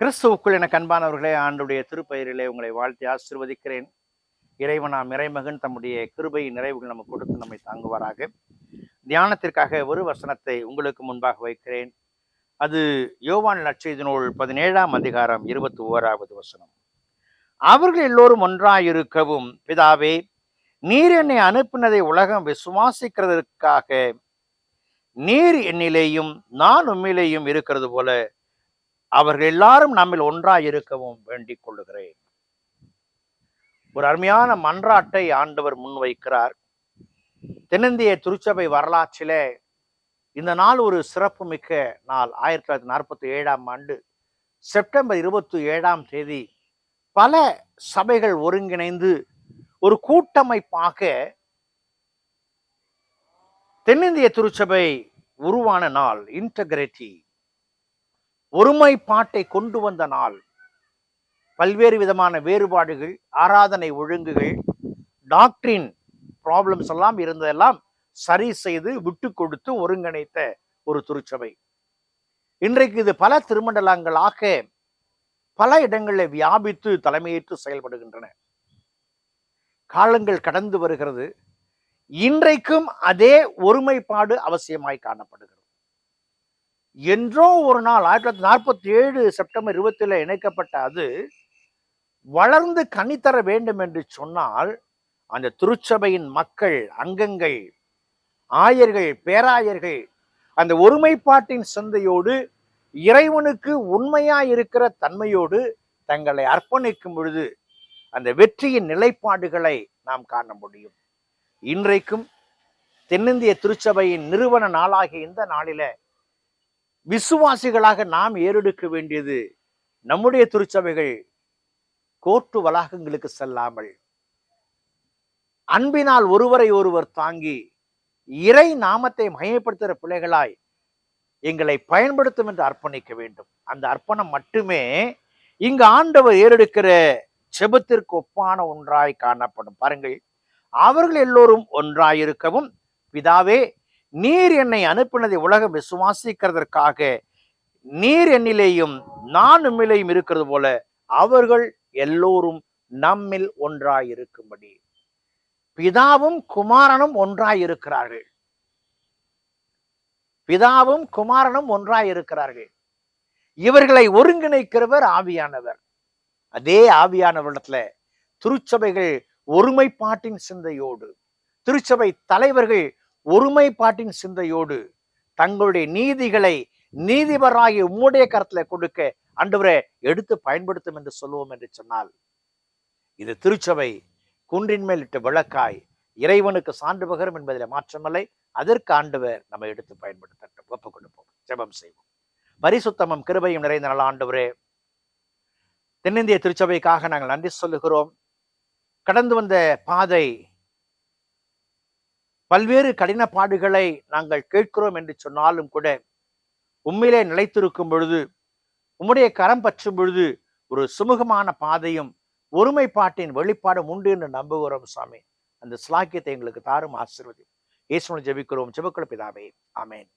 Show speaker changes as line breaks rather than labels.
கிறிஸ்துவுக்குள் என கண்பானவர்களே ஆண்டுடைய திருப்பெயரிலே உங்களை வாழ்த்தி ஆசிர்வதிக்கிறேன். இறைவனாம் இறைமகன் தம்முடைய கிருபை நிறைவுகள் நமக்கு கொடுத்து நம்மை தாங்குவாராக. தியானத்திற்காக ஒரு வசனத்தை உங்களுக்கு முன்பாக வைக்கிறேன். அது யோவான் நற்செய்தி நூல் பதினேழாம் அதிகாரம் இருபத்தி ஓராவது வசனம். அவர்கள் எல்லோரும் ஒன்றாயிருக்கவும் பிதாவே நீர் என்னை அனுப்பினதை உலகம் விசுவாசிக்கிறதற்காக நீர் என்னிலேயும் நான் உம்மிலேயும் இருக்கிறது போல அவர்கள் எல்லாரும் நம்மில் ஒன்றாய் இருக்கவும் வேண்டிக் கொள்ளுகிறேன். ஒரு அருமையான மன்றாட்டை ஆண்டவர் முன்வைக்கிறார் தென்னிந்திய திருச்சபை வரலாற்றிலே இந்த நாள் ஒரு சிறப்புமிக்க நாள். ஆயிரத்தி தொள்ளாயிரத்தி நாற்பத்தி ஏழாம் ஆண்டு செப்டம்பர் இருபத்தி ஏழாம் தேதி பல சபைகள் ஒருங்கிணைந்து ஒரு கூட்டமைப்பாக தென்னிந்திய திருச்சபை உருவான நாள் இன்டகிரிட்டி ஒருமைப்பாட்டை கொண்டு வந்த நாள். பல்வேறு விதமான வேறுபாடுகள் ஆராதனை ஒழுங்குகள் டாக்டரின் ப்ராப்ளம்ஸ் எல்லாம் இருந்ததெல்லாம் சரி செய்து விட்டு கொடுத்து ஒருங்கிணைத்த ஒரு திருச்சபை. இன்றைக்கு இது பல திருமண்டலங்களாக பல இடங்களில் வியாபித்து தலைமையேற்று செயல்படுகின்றன. காலங்கள் கடந்து வருகிறது. இன்றைக்கும் அதே ஒருமைப்பாடு அவசியமாய் காணப்படுகிறது. என்றோ ஒரு நாள் ஆயிரத்தி தொள்ளாயிரத்தி நாற்பத்தி ஏழு செப்டம்பர் இருபத்தில இணைக்கப்பட்ட அது வளர்ந்து கனித்தர வேண்டும் என்று சொன்னால் அந்த திருச்சபையின் மக்கள் அங்கங்கள் ஆயர்கள் பேராயர்கள் அந்த ஒருமைப்பாட்டின் சிந்தையோடு இறைவனுக்கு உண்மையாய் இருக்கிற தன்மையோடு தங்களை அர்ப்பணிக்கும் பொழுது அந்த வெற்றியின் நிலைப்பாடுகளை நாம் காண முடியும். இன்றைக்கும் தென்னிந்திய திருச்சபையின் நிறுவன நாளாகிய இந்த நாளில விசுவாசிகளாக நாம் ஏறெடுக்க வேண்டியது நம்முடைய திருச்சபைகள் கோர்ட்டு வளாகங்களுக்கு செல்லாமல் அன்பினால் ஒருவரை ஒருவர் தாங்கி இறை நாமத்தை மையப்படுத்துகிற பிள்ளைகளாய் எங்களை பயன்படுத்தும் என்று அர்ப்பணிக்க வேண்டும். அந்த அர்ப்பணம் மட்டுமே இங்கு ஆண்டவர் ஏறெடுக்கிற செபத்திற்கு ஒப்பான ஒன்றாய் காணப்படும். பாருங்கள் அவர்கள் எல்லோரும் ஒன்றாயிருக்கவும் பிதாவே நீர் என்னை அனுப்பினதை உலகம் விசுவாசிக்கிறதற்காக நீர் என்னிலேயும் நான் உம்மிலேயும் இருக்கிறது போல அவர்கள் எல்லோரும் நம்மில் ஒன்றாயிருக்கும்படி. பிதாவும் குமாரனும் ஒன்றாயிருக்கிறார்கள். பிதாவும் குமாரனும் ஒன்றாயிருக்கிறார்கள். இவர்களை ஒருங்கிணைக்கிறவர் ஆவியானவர். அதே ஆவியானவரிடத்துல திருச்சபைகள் ஒருமைப்பாட்டின் சிந்தையோடு திருச்சபை தலைவர்கள் ஒருமைப்பாட்டின் சிந்தையோடு தங்களுடைய நீதிகளை நீதிபராகி உம்முடைய கருத்துல கொடுக்க ஆண்டவரை எடுத்து பயன்படுத்தும் என்று சொல்லுவோம் என்று சொன்னால் இது திருச்சபை குன்றின் மேல் விளக்காய் இறைவனுக்கு சான்று பகரும் என்பதில் மாற்றமில்லை. அதற்கு ஆண்டவர் நம்ம எடுத்து பயன்படுத்தட்டும். ஒப்புக் கொடுப்போம் ஜெபம் செய்வோம். பரிசுத்தமும் கிருபையும் நிறைந்த நல்ல ஆண்டவரே தென்னிந்திய திருச்சபைக்காக நாங்கள் நன்றி சொல்லுகிறோம். கடந்து வந்த பாதை பல்வேறு கடின பாடுகளை நாங்கள் கேட்கிறோம் என்று சொன்னாலும் கூட உண்மையிலே நிலைத்திருக்கும் பொழுது உம்முடைய கரம் பற்றும் பொழுது ஒரு சுமூகமான பாதையும் ஒருமைப்பாட்டின் வெளிப்பாடும் உண்டு என்று நம்புகிறோம் சாமி. அந்த ஸ்லாக்கியத்தை எங்களுக்கு தாரும் ஆசிர்வதி. இயேசுவை ஜெபிக்கிறோம். ஜெபக்குள்ள பிதாவே. ஆமேன்.